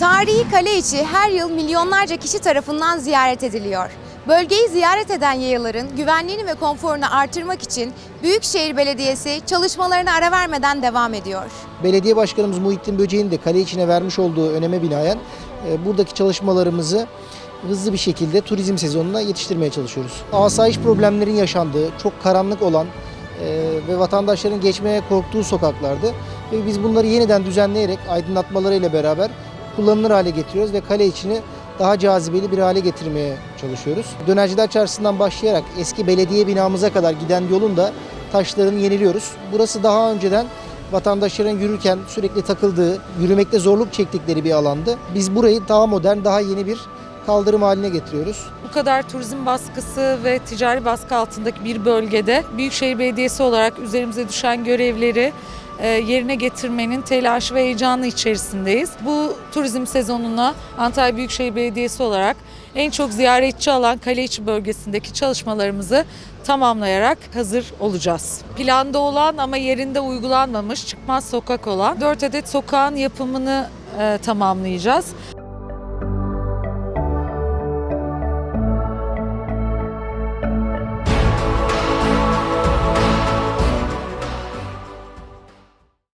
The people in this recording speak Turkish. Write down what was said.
Tarihi kale içi her yıl milyonlarca kişi tarafından ziyaret ediliyor. Bölgeyi ziyaret eden yayaların güvenliğini ve konforunu artırmak için Büyükşehir Belediyesi çalışmalarına ara vermeden devam ediyor. Belediye Başkanımız Muhittin Böceğin de kale içine vermiş olduğu öneme binaen e, buradaki çalışmalarımızı hızlı bir şekilde turizm sezonuna yetiştirmeye çalışıyoruz. Asayiş problemlerin yaşandığı, çok karanlık olan e, ve vatandaşların geçmeye korktuğu sokaklardı. Ve biz bunları yeniden düzenleyerek aydınlatmalarıyla beraber kullanılır hale getiriyoruz ve kale içini daha cazibeli bir hale getirmeye çalışıyoruz. Dönerciler Çarşısı'ndan başlayarak eski belediye binamıza kadar giden yolun da taşlarını yeniliyoruz. Burası daha önceden vatandaşların yürürken sürekli takıldığı, yürümekte zorluk çektikleri bir alandı. Biz burayı daha modern, daha yeni bir kaldırım haline getiriyoruz. Bu kadar turizm baskısı ve ticari baskı altındaki bir bölgede Büyükşehir Belediyesi olarak üzerimize düşen görevleri yerine getirmenin telaşı ve heyecanı içerisindeyiz. Bu turizm sezonuna Antalya Büyükşehir Belediyesi olarak en çok ziyaretçi alan Kaleiçi bölgesindeki çalışmalarımızı tamamlayarak hazır olacağız. Planda olan ama yerinde uygulanmamış çıkmaz sokak olan 4 adet sokağın yapımını e, tamamlayacağız.